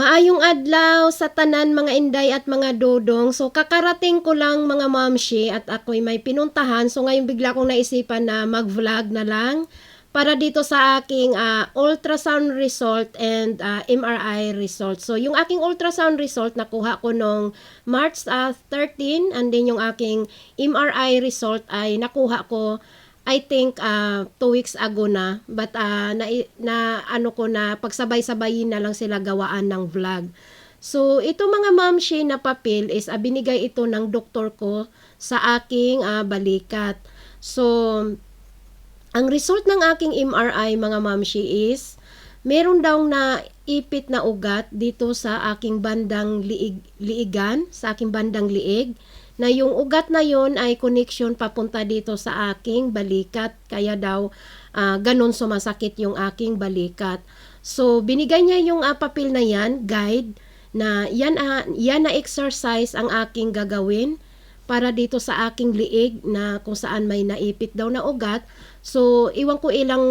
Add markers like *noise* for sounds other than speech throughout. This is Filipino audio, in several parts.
Maayong adlaw sa tanan mga inday at mga dodong. So kakarating ko lang mga mamshi at ako'y may pinuntahan. So ngayon bigla kong naisipan na mag-vlog na lang para dito sa aking ah, ultrasound result and ah, MRI result. So yung aking ultrasound result nakuha ko nung March ah, 13 and then yung aking MRI result ay nakuha ko I think uh, two weeks ago na but uh, na, na ano ko na pagsabay-sabayin na lang sila gawaan ng vlog. So ito mga mamshi na papel is uh, binigay ito ng doktor ko sa aking uh, balikat. So ang result ng aking MRI mga mamshi is meron daw na ipit na ugat dito sa aking bandang liig, liigan, sa aking bandang liig na yung ugat na yon ay connection papunta dito sa aking balikat. Kaya daw uh, ganun sumasakit yung aking balikat. So binigay niya yung uh, papel na yan, guide, na yan, uh, yan na exercise ang aking gagawin para dito sa aking liig na kung saan may naipit daw na ugat. So, iwan ko ilang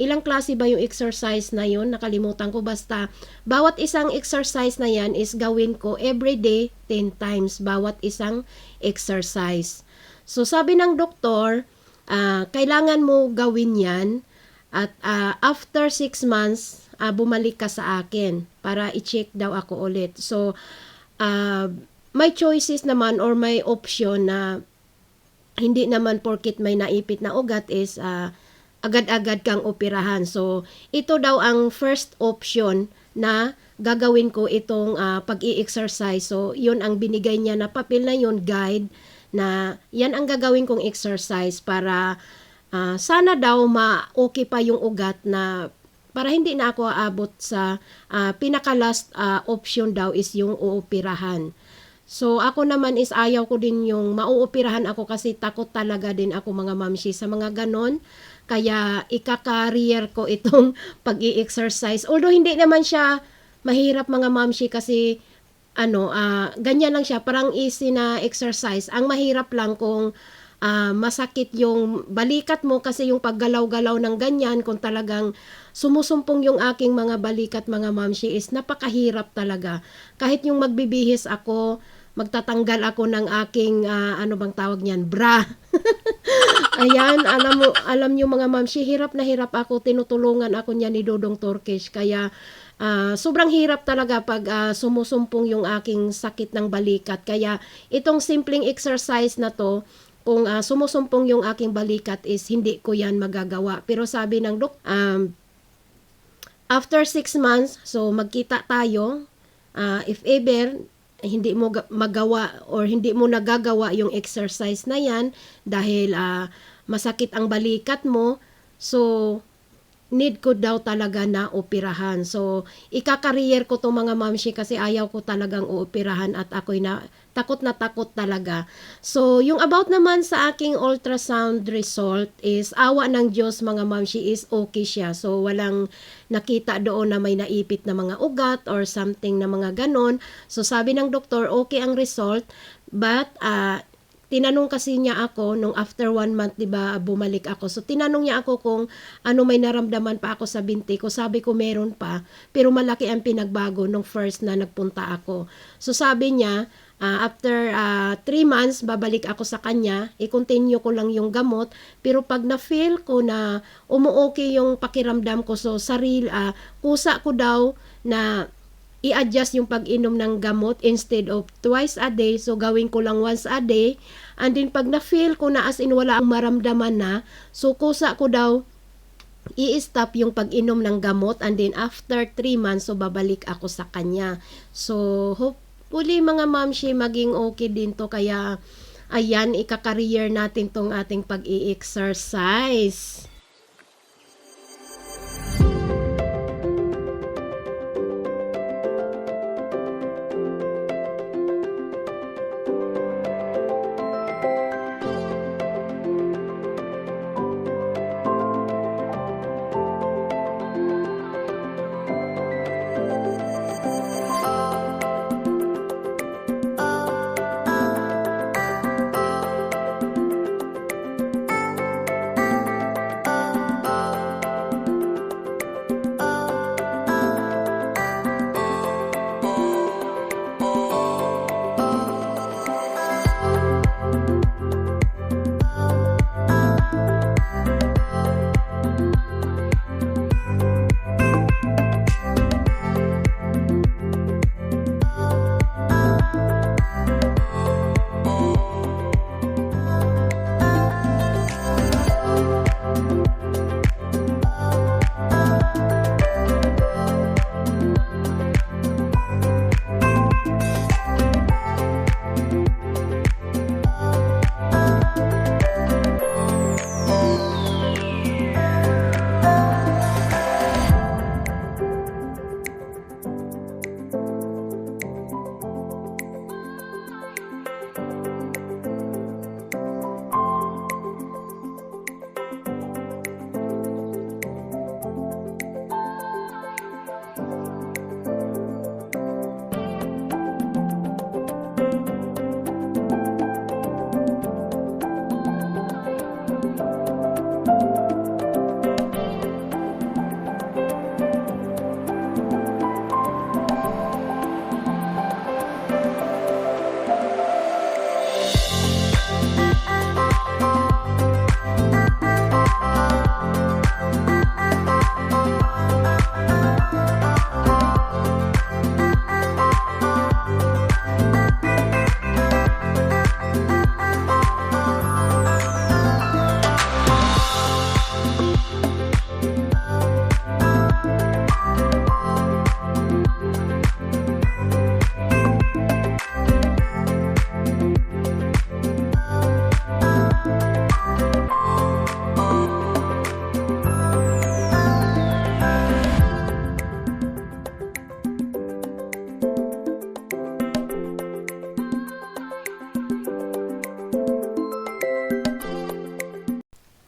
ilang klase ba yung exercise na yun, nakalimutan ko basta bawat isang exercise na yan is gawin ko every day 10 times bawat isang exercise. So, sabi ng doktor, uh, kailangan mo gawin yan at uh, after 6 months, uh, bumalik ka sa akin para i-check daw ako ulit. So, uh, may choices naman or may option na hindi naman porkit may naipit na ugat is uh, agad-agad kang operahan. So, ito daw ang first option na gagawin ko itong uh, pag-i-exercise. So, yun ang binigay niya na papel na yun, guide, na yan ang gagawin kong exercise para uh, sana daw ma-okay pa yung ugat na para hindi na ako aabot sa uh, pinaka-last uh, option daw is yung uoperahan. So ako naman is ayaw ko din yung mauoperahan ako kasi takot talaga din ako mga mamshi sa mga ganon. Kaya ika-career ko itong *laughs* pag exercise Although hindi naman siya mahirap mga mamshi kasi ano, uh, ganyan lang siya, parang easy na exercise. Ang mahirap lang kung uh, masakit yung balikat mo kasi yung paggalaw-galaw ng ganyan kung talagang sumusumpong yung aking mga balikat mga mamshi is napakahirap talaga. Kahit yung magbibihis ako, magtatanggal ako ng aking uh, ano bang tawag niyan? Bra. *laughs* Ayan alam mo alam niyo mga ma'am si hirap na hirap ako tinutulungan ako niya ni Dodong Turkish kaya uh, sobrang hirap talaga pag uh, sumusumpong yung aking sakit ng balikat. Kaya itong simpleng exercise na to kung uh, sumusumpong yung aking balikat is hindi ko yan magagawa. Pero sabi ng dok um, after 6 months so magkita tayo uh, if ever hindi mo magawa or hindi mo nagagawa yung exercise na yan dahil uh, masakit ang balikat mo. So, need ko daw talaga na operahan. So, ika-career ko to mga mamshi kasi ayaw ko talagang uoperahan at ako'y na takot na takot talaga. So, yung about naman sa aking ultrasound result is awa ng Diyos mga mamshi is okay siya. So, walang nakita doon na may naipit na mga ugat or something na mga ganon. So, sabi ng doktor, okay ang result but uh, tinanong kasi niya ako nung after one month, di ba, bumalik ako. So, tinanong niya ako kung ano may naramdaman pa ako sa binti ko. Sabi ko, meron pa. Pero malaki ang pinagbago nung first na nagpunta ako. So, sabi niya, uh, after uh, three months, babalik ako sa kanya. I-continue ko lang yung gamot. Pero pag na-feel ko na umuokay yung pakiramdam ko, so sarili, uh, kusa ko daw na i-adjust yung pag-inom ng gamot instead of twice a day. So, gawin ko lang once a day. And then, pag na-feel ko na as in wala ang maramdaman na, so kusa ko daw i-stop yung pag-inom ng gamot and then after 3 months so babalik ako sa kanya. So hopefully mga mamshi maging okay din to kaya ayan ika-career natin tong ating pag-i-exercise.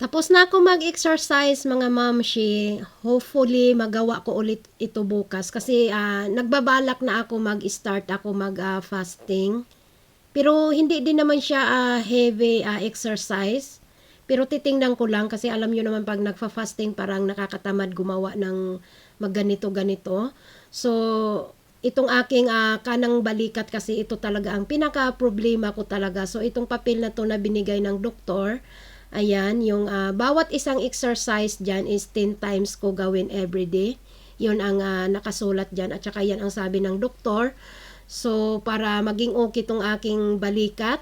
Tapos na ako mag-exercise mga mamshi. Hopefully magawa ko ulit ito bukas kasi ah, nagbabalak na ako mag-start ako mag-fasting. Pero hindi din naman siya ah, heavy ah, exercise. Pero titingnan ko lang kasi alam nyo naman pag nagfa-fasting parang nakakatamad gumawa ng magganito-ganito. So, itong aking ah, kanang balikat kasi ito talaga ang pinaka-problema ko talaga. So, itong papel na to na binigay ng doktor, ayan, yung ah, bawat isang exercise dyan is 10 times ko gawin every day. Yun ang ah, nakasulat dyan at saka yan ang sabi ng doktor. So, para maging okay itong aking balikat,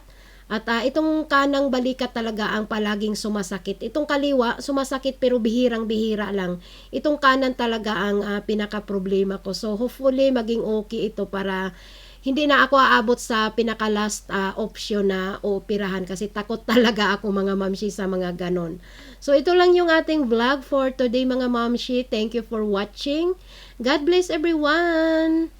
at ah, itong kanang balikat talaga ang palaging sumasakit. Itong kaliwa, sumasakit pero bihirang-bihira lang. Itong kanan talaga ang ah, pinaka-problema ko. So, hopefully, maging okay ito para hindi na ako aabot sa pinaka-last ah, option na operahan kasi takot *laughs* talaga ako mga mamshi sa mga ganon. So, ito lang yung ating vlog for today mga mamshi. Thank you for watching. God bless everyone!